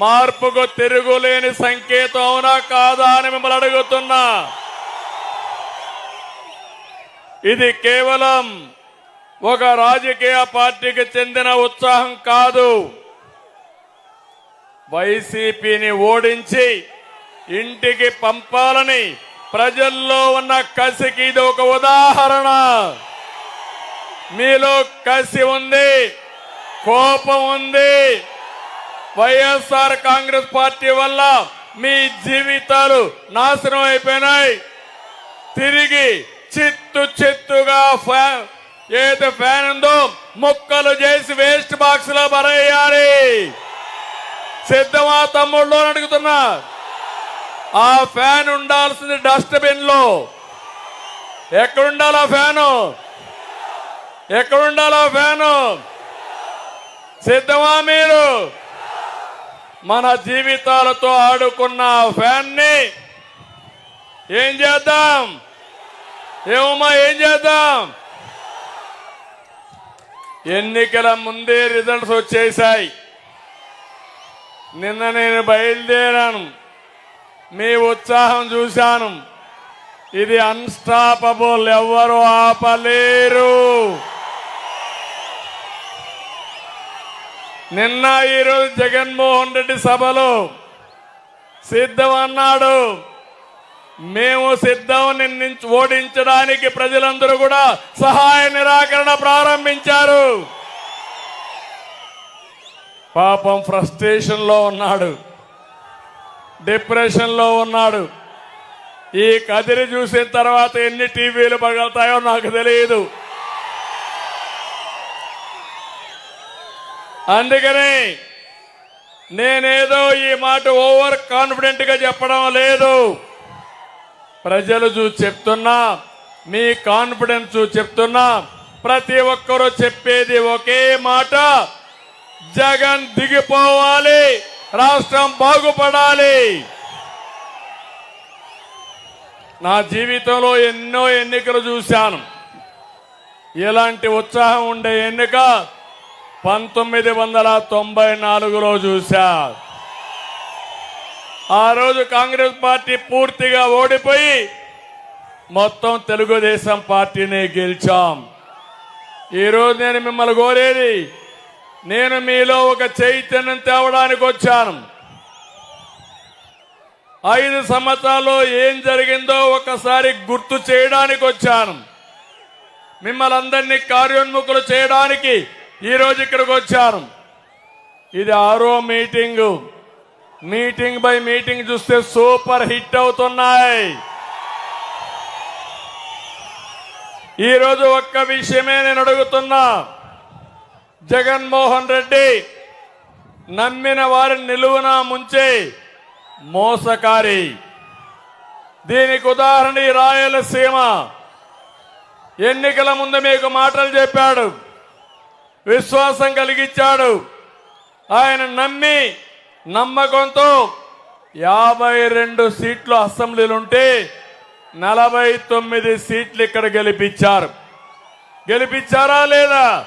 మార్పుకు తిరుగులేని సంకేతం అవునా కాదా అని మిమ్మల్ని అడుగుతున్నా. ఇది కేవలం ఒక రాజకీయ పార్టీకి చెందిన ఉత్సాహం కాదు. వైసీపీని ఓడించి ఇంటికి పంపాలని ప్రజల్లో ఉన్న కసికి ఇది ఒక ఉదాహరణ. మీలో కసి ఉంది కోపం ఉంది వైఎస్ఆర్ కాంగ్రెస్ పార్టీ వల్ల మీ జీవితాలు నాశనం అయిపోయినాయి. తిరిగి చిత్తు చిత్తుగా ఫ్యాన్ ఏదో ఫ్యాన్ ఉందో ముక్కలు చేసి వేస్ట్ బాక్స్లో పరేయాలి సిద్ధమా తమ్ముళ్ళు అడుగుతున్నా. ఆ ఫ్యాన్ ఉండాల్సింది డస్ట్బిన్లో ఎక్కడుండాలి ఆ ఫ్యాను? ఎక్కడుండాలి ఆ ఫ్యాను? సిద్ధమా మీరు? మన జీవితాలతో ఆడుకున్న ఫ్యాన్ని ఫ్యాన్ని ఏం చేద్దాం? ఏమమ్మా ఏం చేద్దాం? ఎన్నికల ముందే రిజల్ట్స్ వచ్చేసాయి నిన్న నేను బయలుదేరాను. మీ ఉత్సాహం చూశాను. ఇది అన్స్టాపబుల్ ఎవ్వరు ఆపలేరు. నిన్న ఈరోజు జగన్మోహన్ రెడ్డి సభలో సిద్ధం అన్నాడు. మేము సిద్ధం నిన్ను ఓడించడానికి ప్రజలందరూ కూడా సహాయ నిరాకరణ ప్రారంభించారు. పాపం ఫ్రస్ట్రేషన్లో ఉన్నాడు. డిప్రెషన్లో ఉన్నాడు. ఈ కదిరి చూసిన తర్వాత ఎన్ని టీవీలు పగలుతాయో నాకు తెలియదు. అందుకని నేనేదో ఈ మాట ఓవర్ కాన్ఫిడెంట్గా చెప్పడం లేదు. ప్రజలు చూసి చెప్తున్నా మీ కాన్ఫిడెన్స్ చెప్తున్నా ప్రతి ఒక్కరూ చెప్పేది ఒకే మాట జగన్ దిగిపోవాలి రాష్ట్రం బాగుపడాలి. నా జీవితంలో ఎన్నో ఎన్నికలు చూశాను. ఇలాంటి ఉత్సాహం ఉండే ఎన్నిక పంతొమ్మిది వందల తొంభై నాలుగులో చూశా ఆ రోజు కాంగ్రెస్ పార్టీ పూర్తిగా ఓడిపోయి మొత్తం తెలుగుదేశం పార్టీని గెలిచాం. ఈరోజు నేను మిమ్మల్ని కోరేది నేను మీలో ఒక చైతన్యం తేవడానికి వచ్చాను. ఐదు సంవత్సరాల్లో ఏం జరిగిందో ఒకసారి గుర్తు చేయడానికి వచ్చాను. మిమ్మల్ని అందరినీ కార్యోన్ముఖులు చేయడానికి ఈరోజు ఇక్కడికి వచ్చాను ఇది ఆరో మీటింగ్. మీటింగ్ బై మీటింగ్ చూస్తే సూపర్ హిట్ అవుతున్నాయి. ఈరోజు ఒక్క విషయమే నేను అడుగుతున్నా. జగన్మోహన్ రెడ్డి నమ్మిన వారిని నిలువున ముంచే మోసకారి. దీనికి ఉదాహరణ ఈ రాయలసీమ. ఎన్నికల ముందు మీకు మాటలు చెప్పాడు. విశ్వాసం కలిగించాడు. ఆయన నమ్మి నమ్మకంతో యాభై రెండు సీట్లు అసెంబ్లీలుంటే నలభై తొమ్మిది సీట్లు ఇక్కడ గెలిపించారు. గెలిపించారా లేదా?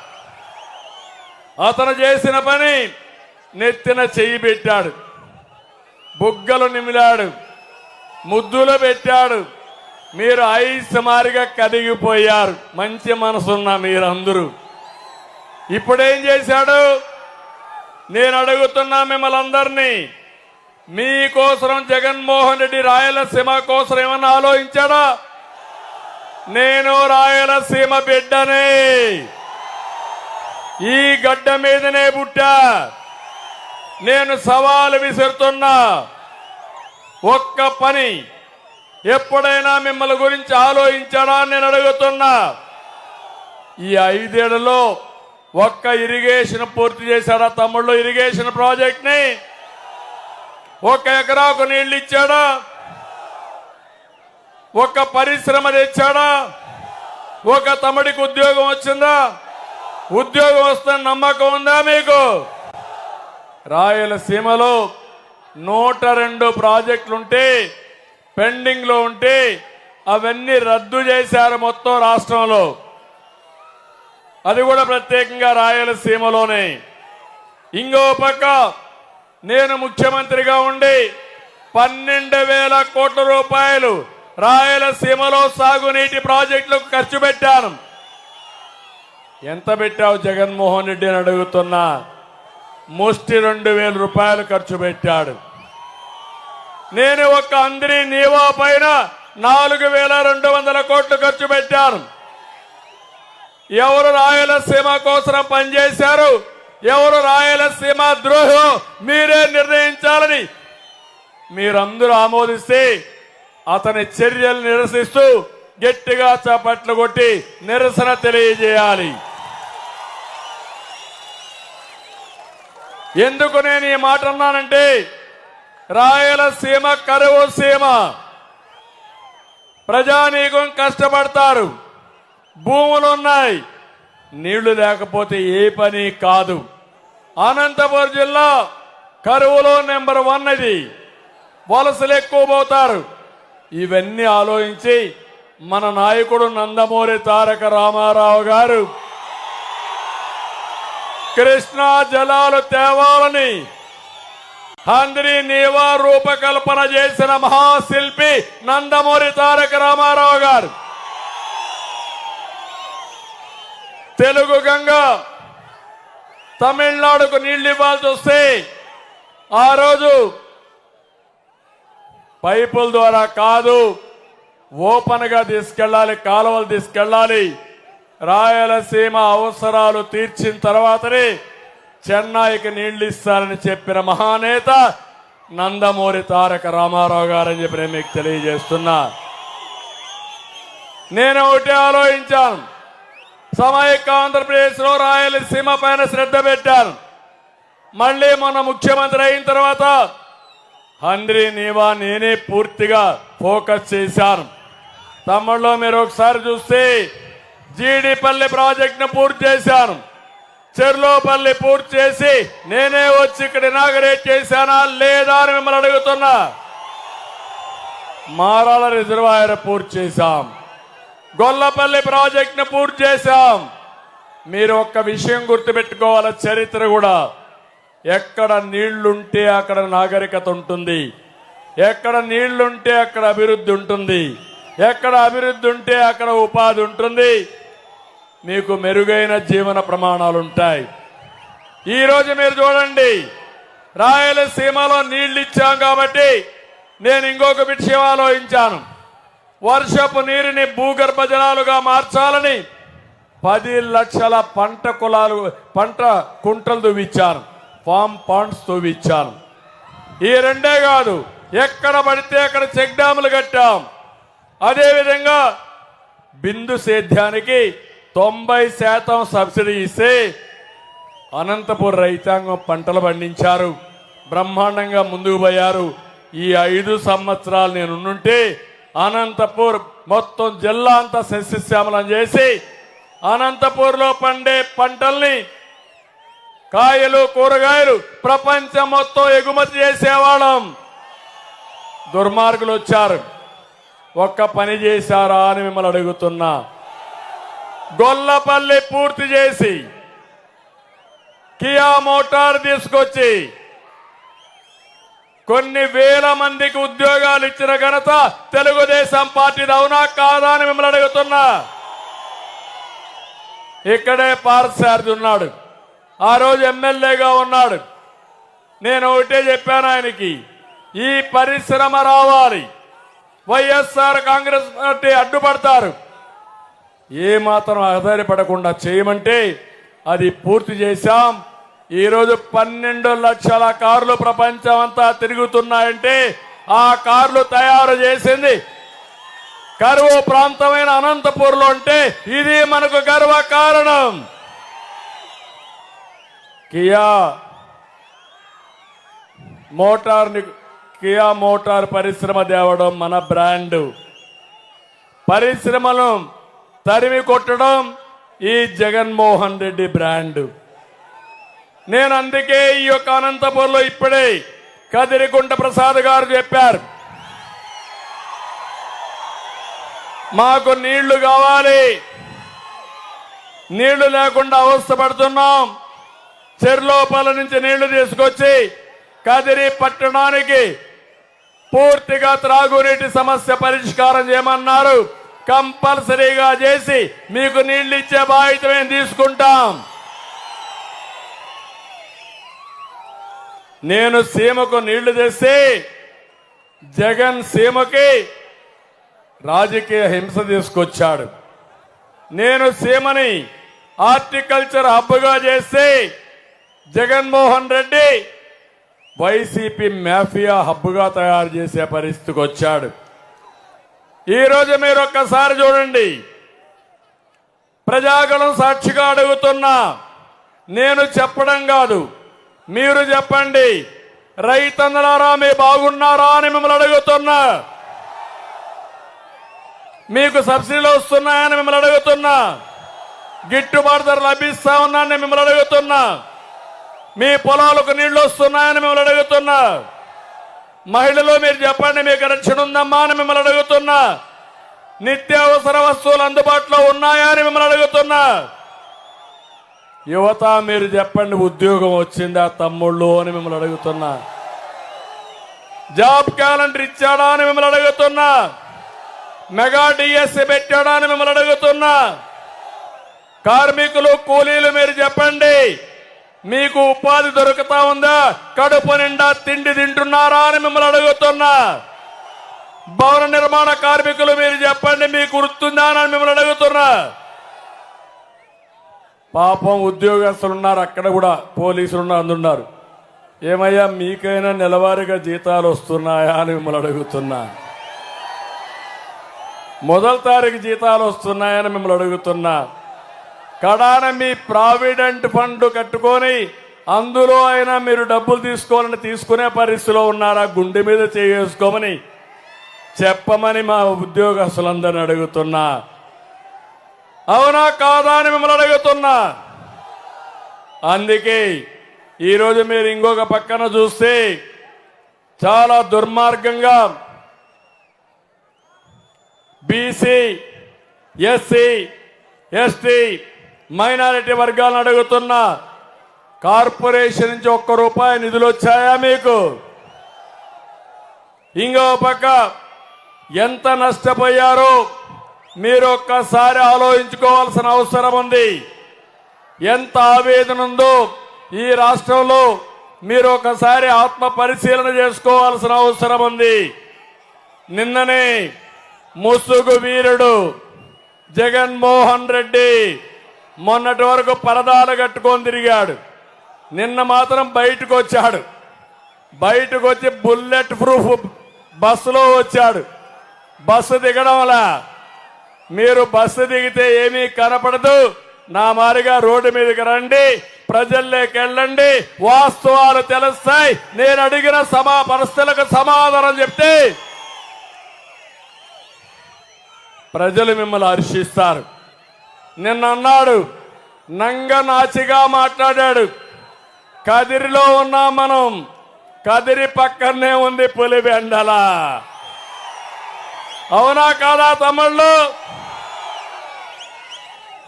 అతను చేసిన పని నెత్తిన చెయ్యి పెట్టాడు. బుగ్గలు నిమిలాడు. ముద్దులు పెట్టాడు. మీరు ఐసుమారిగా కదిగిపోయారు. మంచి మనసున్న మీరందరూ. ఇప్పుడేం చేశాడు? నేను అడుగుతున్నా మిమ్మల్ని అందరినీ మీకోసం జగన్మోహన్ రెడ్డి రాయలసీమ కోసం ఏమన్నా ఆలోచించాడా? నేను రాయలసీమ బిడ్డనే. ఈ గడ్డ మీదనే పుట్టా. నేను సవాలు విసురుతున్నా. ఒక్క పని ఎప్పుడైనా మిమ్మల్ని గురించి ఆలోచించాడా నేను అడుగుతున్నా. ఈ ఐదేళ్ళలో ఒక్క ఇరిగేషన్ పూర్తి చేశాడా తమ్ముళ్ళు? ఇరిగేషన్ ప్రాజెక్ట్ని ఒక ఎకరాకు నీళ్ళు ఇచ్చాడా? ఒక పరిశ్రమ తెచ్చాడా? ఒక తమ్ముడికి ఉద్యోగం వచ్చిందా? ఉద్యోగం వస్తే నమ్మకం ఉందా మీకు? రాయలసీమలో నూట రెండు ప్రాజెక్టులుంటే పెండింగ్లో ఉంటే అవన్నీ రద్దు చేశారు మొత్తం రాష్ట్రంలో. అది కూడా ప్రత్యేకంగా రాయలసీమలోనే. ఇంకో పక్క నేను ముఖ్యమంత్రిగా ఉండి పన్నెండు వేల కోట్ల రూపాయలు రాయలసీమలో సాగునీటి ప్రాజెక్టులకు ఖర్చు పెట్టాను. ఎంత పెట్టావు జగన్మోహన్ రెడ్డి అని అడుగుతున్నా. ముష్టి రెండు వేల రూపాయలు ఖర్చు పెట్టాడు. నేను ఒక అందరి నీవా పైన నాలుగు వేల రెండు వందల కోట్లు ఖర్చు పెట్టాను. ఎవరు రాయలసీమ కోసం పనిచేశారు? ఎవరు రాయలసీమ ద్రోహం? మీరే నిర్ణయించాలని మీరందరూ ఆమోదిస్తే అతని చర్యలు నిరసిస్తూ గట్టిగా చప్పట్లు కొట్టి నిరసన తెలియజేయాలి. ఎందుకు నేను ఈ మాట అన్నానంటే రాయలసీమ కరువు సీమ. ప్రజానీకం కష్టపడతారు. భూములు ఉన్నాయి నీళ్ళు లేకపోతే ఏ పని కాదు. అనంతపురం జిల్లా కరువులో నెంబర్ వన్ ఇది. వలసలు ఎక్కువ పోతారు ఇవన్నీ ఆలోచించి మన నాయకుడు నందమూరి తారక రామారావు గారు కృష్ణా జలాలు తేవాలని హంద్రి నీవా రూపకల్పన చేసిన మహాశిల్పి నందమూరి తారక రామారావు గారు. తెలుగు గంగ తమిళనాడుకు నీళ్ళు ఇవ్వాల్సి వస్తే ఆ రోజు పైపుల ద్వారా కాదు ఓపెన్గా తీసుకెళ్ళాలి కాలువలు తీసుకెళ్ళాలి. రాయలసీమ అవసరాలు తీర్చిన తర్వాతనే చెన్నైకి నీళ్ళు ఇస్తారని చెప్పిన మహానేత నందమూరి తారక రామారావు గారని చెప్పి నేను మీకు తెలియజేస్తున్నా. నేను ఒకటి ఆలోచించాను. సమైక్య ఆంధ్రప్రదేశ్లో రాయలసీమ పైన శ్రద్ధ పెట్టారు. మళ్ళీ మన ముఖ్యమంత్రి అయిన తర్వాత హంద్రి నీవా నేనే పూర్తిగా ఫోకస్ చేశాను. తమ్ముళ్ళు మీరు ఒకసారి చూస్తే జీడిపల్లి ప్రాజెక్ట్ను పూర్తి చేశాను. చెర్లోపల్లి పూర్తి చేసి నేనే వచ్చి ఇక్కడ ఇనాగరేట్ చేశానా లేదా అని మిమ్మల్ని అడుగుతున్నా. మారాల రిజర్వాయర్ పూర్తి చేశాం. గొల్లపల్లి ప్రాజెక్టును పూర్తి చేశాం. మీరు ఒక్క విషయం గుర్తుపెట్టుకోవాలి చరిత్ర కూడా. ఎక్కడ నీళ్ళుంటే అక్కడ నాగరికత ఉంటుంది. ఎక్కడ నీళ్ళుంటే అక్కడ అభివృద్ధి ఉంటుంది. ఎక్కడ అభివృద్ధి ఉంటే అక్కడ ఉపాధి ఉంటుంది. మీకు మెరుగైన జీవన ప్రమాణాలు ఉంటాయి. ఈరోజు మీరు చూడండి రాయలసీమలో నీళ్ళు ఇచ్చాం కాబట్టి నేను ఇంకొక విషయం ఆలోచించాను. వర్షపు నీరుని భూగర్భ జలాలుగా మార్చాలని పది లక్షల పంట కులాలు పంట కుంటలు దువ్విచ్చాను ఫామ్ పాండ్స్ దువ్విచ్చాను ఈ రెండే కాదు ఎక్కడ పడితే అక్కడ చెక్ డ్యాములు కట్టాం. అదేవిధంగా బిందు సేద్యానికి తొంభై శాతం సబ్సిడీ ఇస్తే అనంతపురం రైతాంగం పంటలు పండించారు. బ్రహ్మాండంగా ముందుకు పోయారు. ఈ ఐదు సంవత్సరాలు నేను అనంతపూర్ మొత్తం జిల్లా అంతా సస్యశ్యామలం చేసి అనంతపూర్లో పండే పంటల్ని కాయలు కూరగాయలు ప్రపంచం మొత్తం ఎగుమతి చేసేవాళ్ళం. దుర్మార్గులు వచ్చారు. ఒక్క పని చేశారా అని మిమ్మల్ని అడుగుతున్నా. గొల్లపల్లి పూర్తి చేసి కియా మోటార్ తీసుకొచ్చి కొన్ని వేల మందికి ఉద్యోగాలు ఇచ్చిన ఘనత తెలుగుదేశం పార్టీది అవునా కాదా అని మిమ్మల్ని అడుగుతున్నా. ఇక్కడే పార్థసారథి ఉన్నాడు. ఆ రోజు ఎమ్మెల్యేగా ఉన్నాడు. నేను ఒకటే చెప్పాను ఆయనకి ఈ పరిశ్రమ రావాలి. వైఎస్ఆర్ కాంగ్రెస్ పార్టీ అడ్డుపడతారు. ఏమాత్రం ఆధారపడకుండా చేయమంటే అది పూర్తి చేశాం. ఈరోజు పన్నెండు లక్షల కార్లు ప్రపంచం అంతా తిరుగుతున్నాయంటే ఆ కార్లు తయారు చేసింది కరువు ప్రాంతమైన అనంతపూర్లో ఉంటే ఇది మనకు గర్వ కారణం కియా మోటార్ని కియా మోటార్ పరిశ్రమ తేవడం మన బ్రాండ్. పరిశ్రమను తరిమి కొట్టడం ఈ జగన్మోహన్ రెడ్డి బ్రాండ్. నేను అందుకే ఈ యొక్క అనంతపూర్లో ఇప్పుడే కదిరిగుంట ప్రసాద్ గారు చెప్పారు. మాకు నీళ్ళు కావాలి. నీళ్ళు లేకుండా అవస్థ పడుతున్నాం. చెర్లోపల నుంచి నీళ్ళు తీసుకొచ్చి కదిరి పట్టణానికి పూర్తిగా త్రాగునీటి సమస్య పరిష్కారం చేయమన్నారు. కంపల్సరీగా చేసి మీకు నీళ్ళు ఇచ్చే బాధ్యత మేము తీసుకుంటాం. నేను సీమకు నీళ్ళు తెస్తే జగన్ సీమకి రాజకీయ హింస తీసుకొచ్చాడు. నేను సీమని హార్టికల్చర్ హబ్గా చేస్తే జగన్మోహన్ రెడ్డి వైసీపీ మాఫియా హబ్గా తయారు చేసే పరిస్థితికి వచ్చాడు. ఈరోజు మీరు ఒక్కసారి చూడండి. ప్రజాగణం సాక్షిగా అడుగుతున్నా నేను చెప్పడం కాదు. మీరు చెప్పండి రైతన్నలారా మీ బాగున్నారా అని మిమ్మల్ని అడుగుతున్నా. మీకు సబ్సిడీలు వస్తున్నాయని మిమ్మల్ని అడుగుతున్నా. గిట్టుబాటు ధర లభిస్తా ఉన్నాయని మిమ్మల్ని అడుగుతున్నా. మీ పొలాలకు నీళ్ళు వస్తున్నాయని మిమ్మల్ని అడుగుతున్నా. మహిళలు మీరు చెప్పండి మీకు రక్షణ ఉందమ్మా అని మిమ్మల్ని అడుగుతున్నా. నిత్యావసర వస్తువులు అందుబాటులో ఉన్నాయా అని మిమ్మల్ని అడుగుతున్నా. యువత మీరు చెప్పండి ఉద్యోగం వచ్చిందా తమ్ముళ్ళు అని మిమ్మల్ని అడుగుతున్నా. జాబ్ క్యాలెండర్ ఇచ్చాడా అని మిమ్మల్ని అడుగుతున్నా. మెగా డిఎస్సి పెట్టాడా అని మిమ్మల్ని అడుగుతున్నా. కార్మికులు కూలీలు మీరు చెప్పండి మీకు ఉపాధి దొరుకుతా ఉందా? కడుపు నిండా తిండి తింటున్నారా అని మిమ్మల్ని అడుగుతున్నా. భవన నిర్మాణ కార్మికులు మీరు చెప్పండి మీకు గుర్తుందా అని మిమ్మల్ని అడుగుతున్నా. పాపం ఉద్యోగస్తులు ఉన్నారు అక్కడ కూడా పోలీసులు ఉన్నారు అందున్నారు. ఏమయ్యా మీకైనా నెలవారీగా జీతాలు వస్తున్నాయా అని మిమ్మల్ని అడుగుతున్నా. మొదటి తారీఖు జీతాలు వస్తున్నాయని మిమ్మల్ని అడుగుతున్నా. కడాన మీ ప్రావిడెంట్ ఫండ్ కట్టుకొని అందులో అయినా మీరు డబ్బులు తీసుకోవాలని తీసుకునే పరిస్థితిలో ఉన్నారా? గుండె మీద చేసుకోమని చెప్పమని మా ఉద్యోగస్తులందరిని అడుగుతున్నా. అవునా కాదా అని మిమ్మల్ని అడుగుతున్నా. అందుకే ఈరోజు మీరు ఇంకొక పక్కన చూస్తే చాలా దుర్మార్గంగా బీసీ ఎస్సీ ఎస్టీ మైనారిటీ వర్గాలను అడుగుతున్నా కార్పొరేషన్ నుంచి ఒక్క రూపాయి నిధులు వచ్చాయా మీకు? ఇంకో పక్క ఎంత నష్టపోయారో? మీరు ఒక్కసారి ఆలోచించుకోవాల్సిన అవసరం ఉంది. ఎంత ఆవేదన ఉందో ఈ రాష్ట్రంలో మీరు ఒకసారి ఆత్మ పరిశీలన చేసుకోవాల్సిన అవసరం ఉంది. నిన్ననే ముసుగు వీరుడు జగన్మోహన్ రెడ్డి మొన్నటి వరకు పరదాలు కట్టుకొని తిరిగాడు. నిన్న మాత్రం బయటకు వచ్చాడు బయటకు వచ్చి బుల్లెట్ ప్రూఫ్ బస్సులో వచ్చాడు. బస్సు దిగడం వల్ల మీరు బస్సు దిగితే ఏమీ కనపడదు. నా మారిగా రోడ్డు మీదకి రండి ప్రజల్లోకి వెళ్ళండి వాస్తవాలు తెలుస్తాయి. నేను అడిగిన సమా పరిస్థితులకు సమాధానం చెప్తే ప్రజలు మిమ్మల్ని హర్షిస్తారు. నిన్న అన్నాడు నంగనాచిగా మాట్లాడాడు కదిరిలో ఉన్నాం మనం కదిరి పక్కనే ఉంది పులివెండల. అవునా కాదా తమ్ముళ్ళు?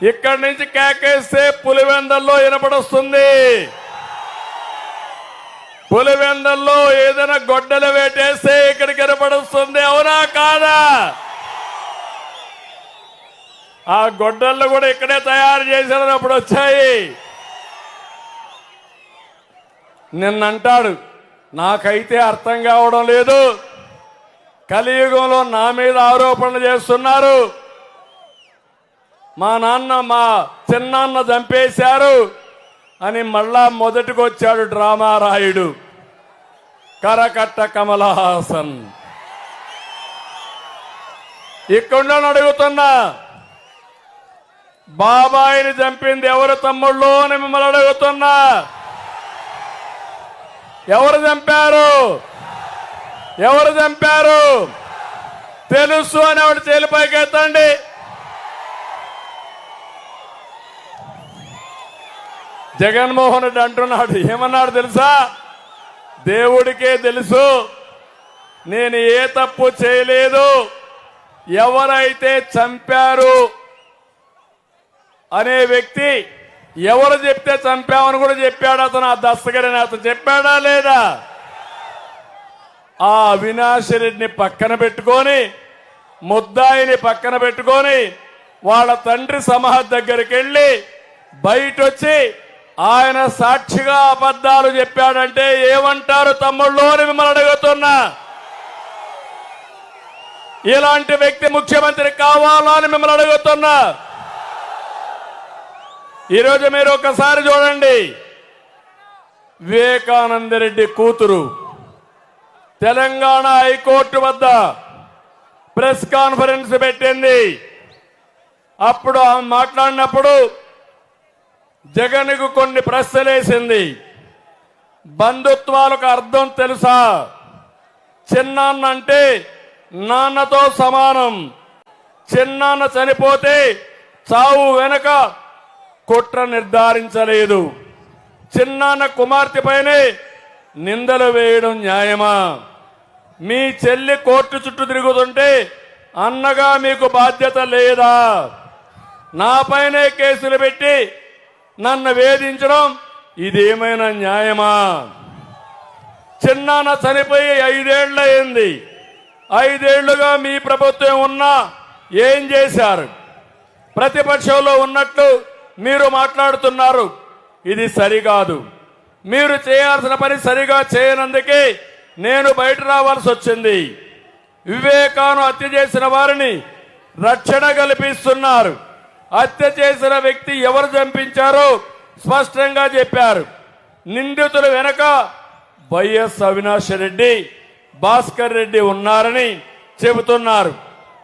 ఇక్కడి నుంచి కేకేస్తే పులివెందల్లో వినపడొస్తుంది. పులివెందల్లో ఏదైనా గొడ్డలు వేటేస్తే ఇక్కడికి వినపడొస్తుంది. అవునా కాదా? ఆ గొడ్డళ్ళు కూడా ఇక్కడే తయారు చేసినప్పుడు వచ్చాయి. నిన్నంటాడు నాకైతే అర్థం కావడం లేదు. కలియుగంలో నా మీద ఆరోపణలు చేస్తున్నారు. మా నాన్న మా చిన్నాన్న చంపేశారు అని మళ్ళా మొదటికొచ్చాడు డ్రామా రాయుడు కరకట్ట కమలహాసన్. ఇక్కడ అడుగుతున్నా బాబాయిని చంపింది ఎవరు తమ్ముళ్ళు అని మిమ్మల్ని అడుగుతున్నా. ఎవరు చంపారు? ఎవరు చంపారు? తెలుసు అని ఆవిడ చేలిపైకి ఎత్తండి. జగన్మోహన్ రెడ్డి అంటున్నాడు. ఏమన్నాడు తెలుసా? దేవుడికే తెలుసు. నేను ఏ తప్పు చేయలేదు. ఎవరైతే చంపారు అనే వ్యక్తి ఎవరు చెప్తే చంపామని కూడా చెప్పాడు అతను. ఆ దస్తగిరిని అతను చెప్పాడా లేదా? ఆ అవినాష్ రెడ్డిని పక్కన పెట్టుకొని ముద్దాయిని పక్కన పెట్టుకొని వాళ్ళ తండ్రి సమాధి దగ్గరికి వెళ్ళి బయట వచ్చి ఆయన సాక్షిగా అబద్ధాలు చెప్పాడంటే ఏమంటారు తమ్ముళ్ళు అని మిమ్మల్ని అడుగుతున్నా. ఇలాంటి వ్యక్తి ముఖ్యమంత్రి కావాలా అని మిమ్మల్ని అడుగుతున్నా. ఈరోజు మీరు ఒకసారి చూడండి. వివేకానంద రెడ్డి కూతురు. తెలంగాణ హైకోర్టు వద్ద ప్రెస్ కాన్ఫరెన్స్ పెట్టింది. అప్పుడు ఆమె మాట్లాడినప్పుడు జగన్కు కొన్ని ప్రశ్నలేసింది. బంధుత్వాలకు అర్థం తెలుసా? చిన్నాన్న అంటే నాన్నతో సమానం. చిన్నాన్న చనిపోతే చావు వెనక కుట్ర నిర్ధారించలేదు. చిన్నాన్న కుమార్తె పైనే నిందలు వేయడం న్యాయమా? మీ చెల్లి కోర్టు చుట్టూ తిరుగుతుంటే అన్నగా మీకు బాధ్యత లేదా? నాపైనే కేసులు పెట్టి నన్ను వేధించడం ఇదేమైనా న్యాయమా? చిన్నాన్న చనిపోయి ఐదేళ్ళయింది ఐదేళ్ళుగా మీ ప్రభుత్వం ఉన్నా ఏం చేశారు? ప్రతిపక్షంలో ఉన్నట్లు మీరు మాట్లాడుతున్నారు. ఇది సరికాదు. మీరు చేయాల్సిన పని సరిగా చేయనందుకే నేను బయట రావాల్సి వచ్చింది. వివేకాను హత్య చేసిన వారిని రక్షణ కల్పిస్తున్నారు. హత్య చేసిన వ్యక్తి ఎవరు చంపించారో స్పష్టంగా చెప్పారు. నిందితుల వెనక వైఎస్ అవినాష్ రెడ్డి భాస్కర్ రెడ్డి ఉన్నారని చెబుతున్నారు.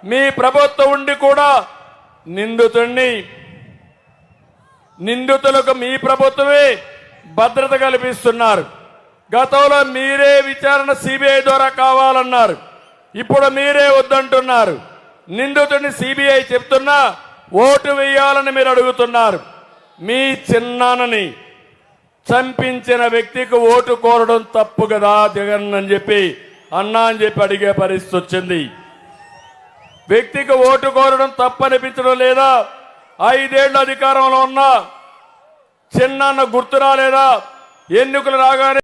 మీ ప్రభుత్వం ఉండి కూడా నిందితుడిని నిందితులకు మీ ప్రభుత్వమే భద్రత కల్పిస్తున్నారు. గతంలో మీరే విచారణ సిబిఐ ద్వారా కావాలన్నారు. ఇప్పుడు మీరే వద్దంటున్నారు. నిందితుడిని సిబిఐ చెప్తున్నా ఓటు వేయాలని మీరు అడుగుతున్నారు. మీ చిన్నాన్నని చంపించిన వ్యక్తికి ఓటు కోరడం తప్పు కదా జగన్ అని చెప్పి అన్నా అని చెప్పి అడిగే పరిస్థితి వచ్చింది. వ్యక్తికి ఓటు కోరడం తప్పనిపించడం లేదా? ఐదేళ్ళు అధికారంలో ఉన్న చిన్నాన్న గుర్తు రాలేదా? ఎన్నికలు రాగానే